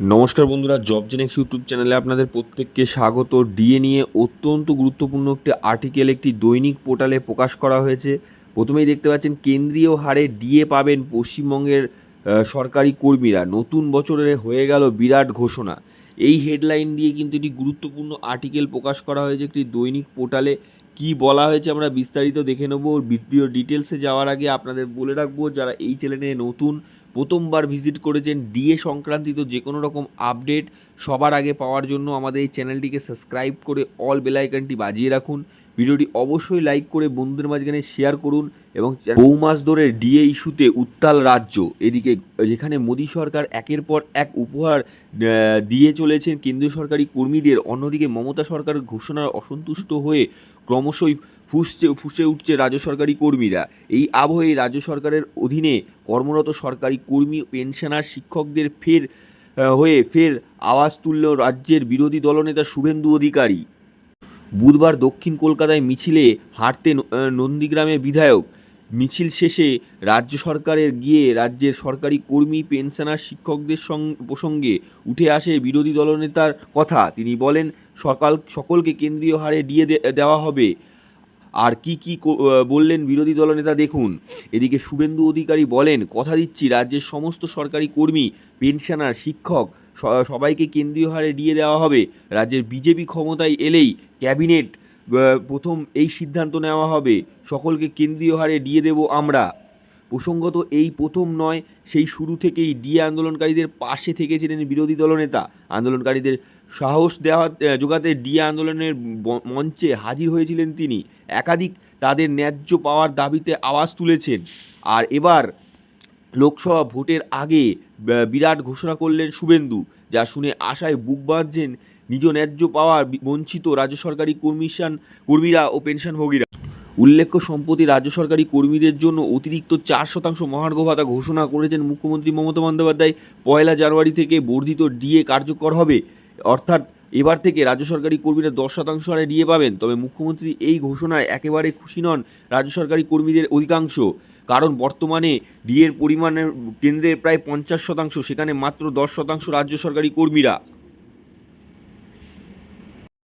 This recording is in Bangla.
নমস্কার বন্ধুরা জব জেনেক্স ইউটিউব চ্যানেলে আপনাদের প্রত্যেককে স্বাগত। ডিএ নিয়ে অত্যন্ত গুরুত্বপূর্ণ একটি আর্টিকেল একটি দৈনিক পোর্টালে প্রকাশ করা হয়েছে। প্রথমেই দেখতে পাচ্ছেন, কেন্দ্রীয় হারে ডিএ পাবেন পশ্চিমবঙ্গের সরকারি কর্মীরা। নতুন বছরে হয়ে গেল বিরাট ঘোষণা। এই হেডলাইন দিয়ে কিন্তু একটি গুরুত্বপূর্ণ আর্টিকেল প্রকাশ করা হয়েছে একটি দৈনিক পোর্টালে। কি বলা হয়েছে আমরা বিস্তারিত দেখে নেব। ভিডিও ডিটেলসে যাওয়ার আগে আপনাদের বলে রাখব, যারা এই চ্যানেলে নতুন প্রথমবার ভিজিট করেছেন ডিএ সংক্রান্তিত যে কোনো রকম আপডেট সবার আগে পাওয়ার জন্য আমাদের এই চ্যানেলটিকে সাবস্ক্রাইব করে অল বেলাইকানটি বাজিয়ে রাখুন। ভিডিওটি অবশ্যই লাইক করে বন্ধুদের মাঝখানে শেয়ার করুন এবং বউ মাস ধরে ডিএ ইস্যুতে উত্তাল রাজ্য। এদিকে, যেখানে মোদী সরকার একের পর এক উপহার দিয়ে চলেছেন, কেন্দ্রীয় সরকারি কর্মীদের। অন্যদিকে মমতা সরকার ঘোষণার অসন্তুষ্ট হয়ে ক্রমশই ফুসছে, ফুসে উঠছে রাজ্য সরকারি কর্মীরা। এই আবহে রাজ্য সরকারের অধীনে কর্মরত সরকারি কর্মী, পেনশনার শিক্ষকদের ফের হয়ে ফের আওয়াজ তুলল রাজ্যের বিরোধী দলনেতা শুভেন্দু অধিকারী। বুধবার দক্ষিণ কলকাতায় মিছিলে হাঁটতে নন্দীগ্রামের বিধায়ক। মিছিল শেষে রাজ্য সরকারের গিয়ে রাজ্যের সরকারি কর্মী, পেনশনার, শিক্ষকদের প্রসঙ্গে উঠে আসে বিরোধী দলনেতার কথা। তিনি বলেন, সকাল, সকলকে কেন্দ্রীয় হারে দিয়ে দেওয়া হবে। আর কি কি বললেন বিরোধী দলনেতা দেখুন। এদিকে শুভেন্দু অধিকারী বলেন, কথা দিচ্ছি, রাজ্যের সমস্ত সরকারি কর্মী, পেনশনার, শিক্ষক সবাইকে কেন্দ্রীয় হারে দিয়ে দেওয়া হবে। রাজ্যের বিজেপি ক্ষমতায় এলেই ক্যাবিনেট প্রথম এই সিদ্ধান্ত নেওয়া হবে। সকলকে কেন্দ্রীয় হারে দিয়ে দেব আমরা। প্রসঙ্গত এই প্রথম নয়, সেই শুরু থেকেই ডিএ আন্দোলনকারীদের পাশে থেকেছিলেন বিরোধী দলনেতা। আন্দোলনকারীদের সাহস দেওয়া যোগাতে ডিএ আন্দোলনের মঞ্চে হাজির হয়েছিলেন তিনি। একাধিক তাদের ন্যায্য পাওয়ার দাবিতে আওয়াজ তুলেছেন। আর এবার লোকসভা ভোটের আগে বিরাট ঘোষণা করলেন শুভেন্দু। যা শুনে আশায় বুক বাঁধছেন নিজ ন্যায্য পাওয়ার বঞ্চিত রাজ্য সরকারি কমিশন কর্মীরা ও পেনশনভোগীরা উল্লেখ্য, সম্প্রতি রাজ্য সরকারি কর্মীদের জন্য অতিরিক্ত চার শতাংশ মহার্ঘ ভাতা ঘোষণা করেছেন মুখ্যমন্ত্রী মমতা বন্দ্যোপাধ্যায়। পয়লা জানুয়ারি থেকে বর্ধিত ডিএ কার্যকর হবে। অর্থাৎ এবার থেকে রাজ্য সরকারি কর্মীরা দশ শতাংশ হারে ডিএ পাবেন, তবে মুখ্যমন্ত্রী এই ঘোষণায় একেবারে খুশি নন রাজ্য সরকারি কর্মীদের অধিকাংশ। কারণ বর্তমানে ডিএর পরিমাণের কেন্দ্রের প্রায় পঞ্চাশ শতাংশ, সেখানে মাত্র দশ শতাংশ রাজ্য সরকারি কর্মীরা।